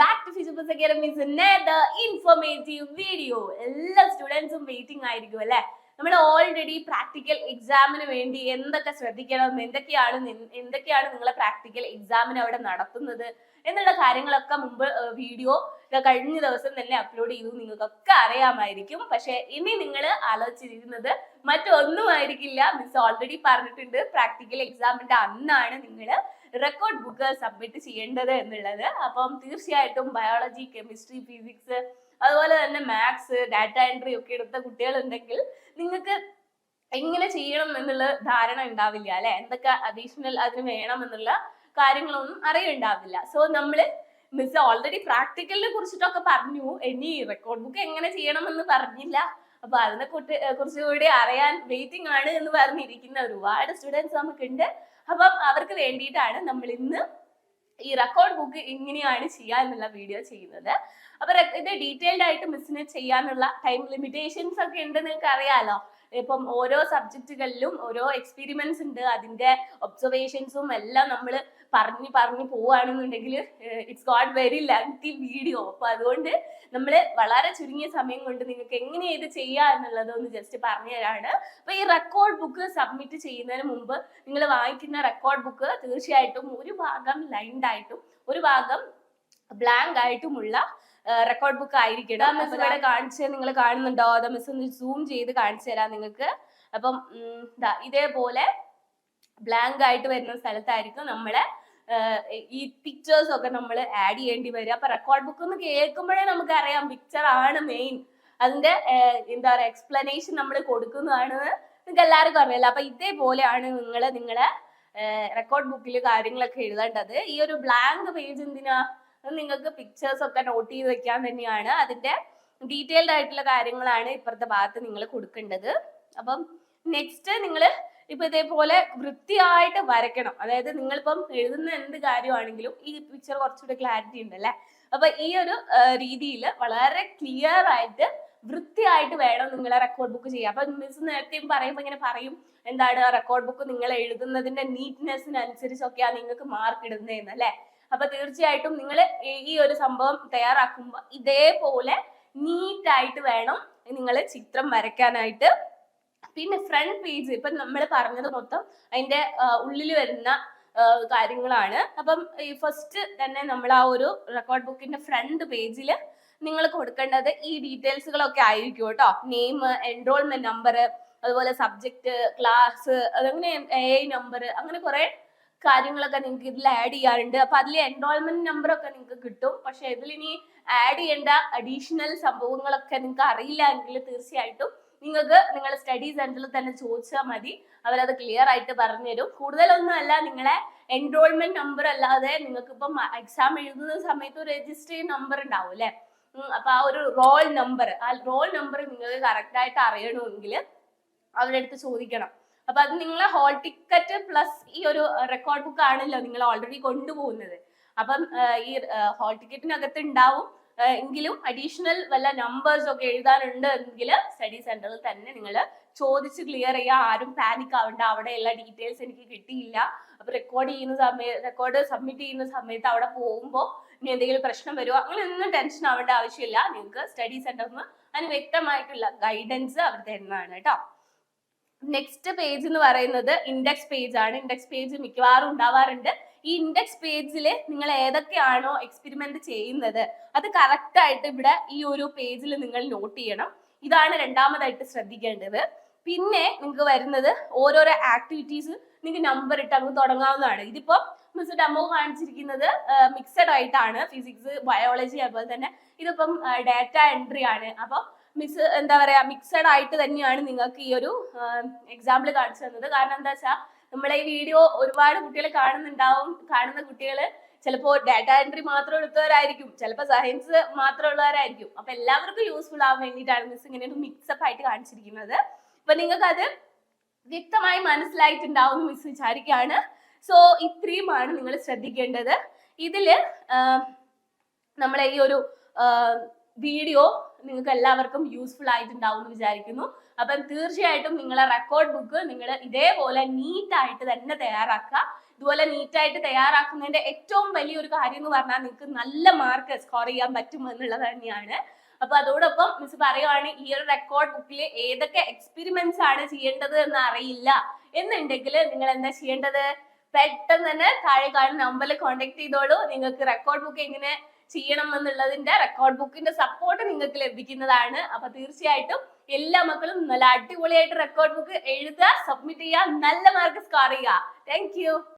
Practical മിസ്സിന്റെ the informative video എല്ലാ സ്റ്റുഡൻസും വെയിറ്റിംഗ് ആയിരിക്കും അല്ലെ? നമ്മൾ ഓൾറെഡി പ്രാക്ടിക്കൽ എക്സാമിന് വേണ്ടി എന്തൊക്കെ ശ്രദ്ധിക്കണം എന്തൊക്കെയാണ് എന്തൊക്കെയാണ് നിങ്ങളെ പ്രാക്ടിക്കൽ എക്സാമിന് അവിടെ നടത്തുന്നത് എന്നുള്ള കാര്യങ്ങളൊക്കെ മുമ്പ് വീഡിയോ കഴിഞ്ഞ ദിവസം തന്നെ അപ്ലോഡ് ചെയ്തു. നിങ്ങൾക്കൊക്കെ അറിയാമായിരിക്കും. പക്ഷെ ഇനി നിങ്ങൾ ആലോചിച്ചിരിക്കുന്നത് മറ്റൊന്നും ആയിരിക്കില്ല മിസ് ഓൾറെഡി പറഞ്ഞിട്ടുണ്ട് പ്രാക്ടിക്കൽ എക്സാമിന്റെ അന്നാണ് നിങ്ങൾ റെക്കോർഡ് ബുക്ക് സബ്മിറ്റ് ചെയ്യേണ്ടത് എന്നുള്ളത്. അപ്പം തീർച്ചയായിട്ടും ബയോളജി കെമിസ്ട്രി ഫിസിക്സ് അതുപോലെ തന്നെ മാത്സ് ഡാറ്റ എൻട്രി ഒക്കെ എടുത്ത കുട്ടികളുണ്ടെങ്കിൽ നിങ്ങൾക്ക് എങ്ങനെ ചെയ്യണം എന്നുള്ള ധാരണ ഉണ്ടാവില്ല അല്ലെ? എന്തൊക്കെ അഡീഷണൽ അതിന് വേണം എന്നുള്ള കാര്യങ്ങളൊന്നും അറിയുണ്ടാവില്ല. സോ നമ്മൾ മിസ് ഓൾറെഡി പ്രാക്ടിക്കലിനെ കുറിച്ചിട്ടൊക്കെ പറഞ്ഞു. ഇനി റെക്കോർഡ് ബുക്ക് എങ്ങനെ ചെയ്യണം എന്ന് പറഞ്ഞില്ല. അപ്പൊ അതിനെ കുറിച്ച് കുറച്ചുകൂടി അറിയാൻ വെയിറ്റിംഗ് ആണ് എന്ന് പറഞ്ഞിരിക്കുന്ന ഒരുപാട് സ്റ്റുഡൻസ് നമുക്കുണ്ട്. അപ്പം അവർക്ക് വേണ്ടിയിട്ടാണ് നമ്മൾ ഇന്ന് ഈ റെക്കോർഡ് ബുക്ക് എങ്ങനെയാണ് ചെയ്യുക എന്നുള്ള വീഡിയോ ചെയ്യുന്നത്. അപ്പൊ ഇത് ഡീറ്റെയിൽഡ് ആയിട്ട് മിസ്സിന് ചെയ്യാനുള്ള ടൈം ലിമിറ്റേഷൻസ് ഒക്കെ ഉണ്ട് നിങ്ങൾക്ക് അറിയാലോ ഇപ്പം ഓരോ സബ്ജക്റ്റുകളിലും ഓരോ എക്സ്പീരിമെന്റ്സ് ഉണ്ട്. അതിന്റെ ഒബ്സർവേഷൻസും എല്ലാം നമ്മൾ പറഞ്ഞ് പറഞ്ഞ് പോവുകയാണെന്നുണ്ടെങ്കിൽ it's got very lengthy video അപ്പൊ അതുകൊണ്ട് നമ്മൾ വളരെ ചുരുങ്ങിയ സമയം കൊണ്ട് നിങ്ങൾക്ക് എങ്ങനെ ഇത് ചെയ്യുക എന്നുള്ളത് ഒന്ന് ജസ്റ്റ് പറഞ്ഞു തരാണ് അപ്പൊ ഈ റെക്കോർഡ് ബുക്ക് സബ്മിറ്റ് ചെയ്യുന്നതിന് മുമ്പ് നിങ്ങൾ വാങ്ങിക്കുന്ന റെക്കോർഡ് ബുക്ക് തീർച്ചയായിട്ടും ഒരു ഭാഗം ലൈൻഡ് ആയിട്ടും ഒരു ഭാഗം ബ്ലാങ്ക് ആയിട്ടുമുള്ള റെക്കോർഡ് ബുക്ക് ആയിരിക്കണം മിസ് ഇവിടെ കാണിച്ച് നിങ്ങൾ കാണുന്നുണ്ടോ? അത് മിസ് ഒന്ന് സൂം ചെയ്ത് കാണിച്ചു തരാം നിങ്ങൾക്ക്. അപ്പം ഇതേപോലെ ബ്ലാങ്ക് ആയിട്ട് വരുന്ന സ്ഥലത്തായിരിക്കും നമ്മളെ ഈ പിക്ചേഴ്സ് ഒക്കെ നമ്മൾ ആഡ് ചെയ്യേണ്ടി വരും അപ്പൊ റെക്കോർഡ് ബുക്ക് ഒന്ന് കേൾക്കുമ്പോഴേ നമുക്ക് അറിയാം പിക്ചർ ആണ് മെയിൻ അതിന്റെ എന്താ പറയാ എക്സ്പ്ലനേഷൻ നമ്മൾ കൊടുക്കുന്നതാണ് നിങ്ങൾക്ക് എല്ലാവർക്കും അറിയില്ല അപ്പൊ ഇതേപോലെയാണ് നിങ്ങൾ നിങ്ങളെ റെക്കോർഡ് ബുക്കിൽ കാര്യങ്ങളൊക്കെ എഴുതേണ്ടത്. ഈ ഒരു ബ്ലാങ്ക് പേജ് എന്തിനാ? അത് നിങ്ങൾക്ക് പിക്ചേഴ്സ് ഒക്കെ നോട്ട് ചെയ്ത് വെക്കാൻ തന്നെയാണ്. അതിന്റെ ഡീറ്റെയിൽഡ് ആയിട്ടുള്ള കാര്യങ്ങളാണ് ഇപ്പുറത്തെ ഭാഗത്ത് നിങ്ങൾ കൊടുക്കേണ്ടത്. അപ്പം നെക്സ്റ്റ് നിങ്ങൾ ഇപ്പൊ ഇതേപോലെ വൃത്തിയായിട്ട് വരയ്ക്കണം. അതായത് നിങ്ങളിപ്പം എഴുതുന്ന എന്ത് കാര്യമാണെങ്കിലും ഈ പിക്ചർ കുറച്ചുകൂടെ ക്ലാരിറ്റി ഉണ്ടല്ലേ? അപ്പൊ ഈ ഒരു രീതിയിൽ വളരെ ക്ലിയർ ആയിട്ട് വൃത്തിയായിട്ട് വേണം നിങ്ങളെ റെക്കോർഡ് ബുക്ക് ചെയ്യുക അപ്പൊ മിസ് നേരത്തെയും പറയുമ്പോൾ ഇങ്ങനെ പറയും എന്താണ് റെക്കോർഡ് ബുക്ക് നിങ്ങൾ എഴുതുന്നതിന്റെ നീറ്റ്നെസ്സിനനുസരിച്ചൊക്കെയാണ് നിങ്ങൾക്ക് മാർക്ക് ഇടുന്നതെന്ന് അല്ലെ? അപ്പൊ തീർച്ചയായിട്ടും നിങ്ങൾ ഈ ഒരു സംഭവം തയ്യാറാക്കുമ്പോൾ ഇതേപോലെ നീറ്റായിട്ട് വേണം നിങ്ങൾ ചിത്രം വരയ്ക്കാനായിട്ട്. പിന്നെ ഫ്രണ്ട് പേജ് ഇപ്പൊ നമ്മൾ പറഞ്ഞത് മൊത്തം അതിന്റെ ഉള്ളിൽ വരുന്ന കാര്യങ്ങളാണ്. അപ്പം ഈ ഫസ്റ്റ് തന്നെ നമ്മൾ ആ ഒരു റെക്കോർഡ് ബുക്കിന്റെ ഫ്രണ്ട് പേജിൽ നിങ്ങൾ കൊടുക്കേണ്ടത് ഈ ഡീറ്റെയിൽസുകളൊക്കെ ആയിരിക്കും കേട്ടോ. നെയിം എൻറോൾമെന്റ് നമ്പർ അതുപോലെ സബ്ജക്ട് ക്ലാസ് അതങ്ങനെ എ നമ്പർ അങ്ങനെ കുറെ കാര്യങ്ങളൊക്കെ നിങ്ങൾക്ക് ഇതിൽ ആഡ് ചെയ്യാറുണ്ട്. അപ്പൊ അതിൽ എൻറോൾമെന്റ് നമ്പർ ഒക്കെ നിങ്ങൾക്ക് കിട്ടും. പക്ഷെ ഇതിൽ ഇനി ആഡ് ചെയ്യേണ്ട അഡീഷണൽ സംഭവങ്ങളൊക്കെ നിങ്ങൾക്ക് അറിയില്ല എങ്കിൽ തീർച്ചയായിട്ടും നിങ്ങൾക്ക് നിങ്ങളുടെ സ്റ്റഡി സെന്ററിൽ തന്നെ ചോദിച്ചാൽ മതി. അവരത് ക്ലിയർ ആയിട്ട് പറഞ്ഞുതരും. കൂടുതലൊന്നും അല്ല നിങ്ങളെ എൻറോൾമെന്റ് നമ്പർ അല്ലാതെ നിങ്ങൾക്ക് ഇപ്പം എക്സാം എഴുതുന്ന സമയത്ത് രജിസ്റ്റർ നമ്പർ ഉണ്ടാവും അല്ലെ? അപ്പൊ ആ ഒരു റോൾ നമ്പർ ആ റോൾ നമ്പർ നിങ്ങൾക്ക് കറക്റ്റ് ആയിട്ട് അറിയണമെങ്കിൽ അവരുടെ അടുത്ത് ചോദിക്കണം. അപ്പൊ അത് നിങ്ങളെ ഹോൾ ടിക്കറ്റ് പ്ലസ് ഈ ഒരു റെക്കോർഡ് ബുക്ക് ആണല്ലോ നിങ്ങൾ ഓൾറെഡി കൊണ്ടുപോകുന്നത്. അപ്പം ഈ ഹോൾ ടിക്കറ്റിനകത്ത് ഉണ്ടാവും എങ്കിലും അഡീഷണൽ വല്ല നമ്പേഴ്സ് ഒക്കെ എഴുതാനുണ്ട് എങ്കിൽ സ്റ്റഡി സെന്ററിൽ തന്നെ നിങ്ങൾ ചോദിച്ച് ക്ലിയർ ചെയ്യുക ആരും പാനിക് ആവണ്ട. അവിടെ എല്ലാ ഡീറ്റെയിൽസ് എനിക്ക് കിട്ടിയില്ല. അപ്പൊ റെക്കോർഡ് ചെയ്യുന്ന സമയത്ത് റെക്കോർഡ് സബ്മിറ്റ് ചെയ്യുന്ന സമയത്ത് അവിടെ പോകുമ്പോൾ ഇനി എന്തെങ്കിലും പ്രശ്നം വരുമോ അങ്ങനെ ഒന്നും ടെൻഷൻ ആവേണ്ട ആവശ്യമില്ല. നിങ്ങൾക്ക് സ്റ്റഡി സെന്ററിൽ നിന്ന് അതിന് വ്യക്തമായിട്ടുള്ള ഗൈഡൻസ് അവർ തരുന്നതാണ് കേട്ടോ. നെക്സ്റ്റ് പേജ് എന്ന് പറയുന്നത് ഇൻഡെക്സ് പേജ് ആണ്. ഇൻഡെക്സ് പേജ് മിക്കവാറും ഉണ്ടാവാറുണ്ട്. ഈ ഇൻഡെക്സ് പേജിൽ നിങ്ങൾ ഏതൊക്കെയാണോ എക്സ്പെരിമെന്റ് ചെയ്യുന്നത് അത് കറക്റ്റ് ആയിട്ട് ഇവിടെ ഈ ഒരു പേജിൽ നിങ്ങൾ നോട്ട് ചെയ്യണം. ഇതാണ് രണ്ടാമതായിട്ട് ശ്രദ്ധിക്കേണ്ടത്. പിന്നെ നിങ്ങൾക്ക് വരുന്നത് ഓരോരോ ആക്ടിവിറ്റീസ് നിങ്ങൾക്ക് നമ്പർ ഇട്ട് അങ്ങ് തുടങ്ങാവുന്നതാണ്. ഇതിപ്പോ മിസ് ഡെമോ കാണിച്ചിരിക്കുന്നത് മിക്സഡ് ആയിട്ടാണ്. ഫിസിക്സ് ബയോളജി അതുപോലെ തന്നെ ഇതിപ്പം ഡാറ്റ എൻട്രി ആണ്. അപ്പം മിക്സ് എന്താ പറയാ മിക്സഡ് ആയിട്ട് തന്നെയാണ് നിങ്ങൾക്ക് ഈ ഒരു എക്സാമ്പിൾ കാണിച്ചു തന്നത്. കാരണം എന്താ വെച്ചാൽ നമ്മളെ ഈ വീഡിയോ ഒരുപാട് കുട്ടികൾ കാണുന്നുണ്ടാവും. കാണുന്ന കുട്ടികൾ ചിലപ്പോൾ ഡാറ്റ എൻട്രി മാത്രം എടുത്തവരായിരിക്കും. ചിലപ്പോൾ സയൻസ് മാത്രം ഉള്ളവരായിരിക്കും. അപ്പൊ എല്ലാവർക്കും യൂസ്ഫുൾ ആവാൻ വേണ്ടിയിട്ടാണ് മിസ് ഇങ്ങനെ ഒരു മിക്സപ്പ് ആയിട്ട് കാണിച്ചിരിക്കുന്നത്. അപ്പൊ നിങ്ങൾക്ക് അത് വ്യക്തമായി മനസ്സിലായിട്ടുണ്ടാവും എന്ന് മിസ് വിചാരിക്കുകയാണ്. സോ ഇത്രയുമാണ് നിങ്ങൾ ശ്രദ്ധിക്കേണ്ടത്. ഇതിൽ നമ്മളെ ഈ ഒരു വീഡിയോ നിങ്ങൾക്ക് എല്ലാവർക്കും യൂസ്ഫുൾ ആയിട്ടുണ്ടാവും എന്ന് വിചാരിക്കുന്നു. അപ്പം തീർച്ചയായിട്ടും നിങ്ങളെ റെക്കോർഡ് ബുക്ക് നിങ്ങൾ ഇതേപോലെ നീറ്റായിട്ട് തന്നെ തയ്യാറാക്കുക. ഇതുപോലെ നീറ്റായിട്ട് തയ്യാറാക്കുന്നതിന്റെ ഏറ്റവും വലിയൊരു കാര്യം എന്ന് പറഞ്ഞാൽ നിങ്ങൾക്ക് നല്ല മാർക്ക് സ്കോർ ചെയ്യാൻ പറ്റും എന്നുള്ളത് തന്നെയാണ്. അപ്പൊ അതോടൊപ്പം മിസ് പറയുവാണ് ഈ ഒരു റെക്കോർഡ് ബുക്കിൽ ഏതൊക്കെ എക്സ്പെരിമെന്റ്സ് ആണ് ചെയ്യേണ്ടത് എന്ന് അറിയില്ല. എന്നുണ്ടെങ്കിൽ നിങ്ങൾ എന്താ ചെയ്യേണ്ടത്? പെട്ടെന്ന് തന്നെ താഴെ കാണുന്ന നമ്പറിൽ കോൺടാക്ട് ചെയ്തോളൂ. നിങ്ങൾക്ക് റെക്കോർഡ് ബുക്ക് എങ്ങനെ ചെയ്യണം എന്നുള്ളതിന്റെ റെക്കോർഡ് ബുക്കിന്റെ സപ്പോർട്ട് നിങ്ങൾക്ക് ലഭിക്കുന്നതാണ്. അപ്പൊ തീർച്ചയായിട്ടും എല്ലാ മക്കളും നല്ല അടിപൊളിയായിട്ട് റെക്കോർഡ് ബുക്ക് എഴുതുക സബ്മിറ്റ് ചെയ്യുക നല്ല മാർക്ക് സ്കോർ ചെയ്യുക. താങ്ക്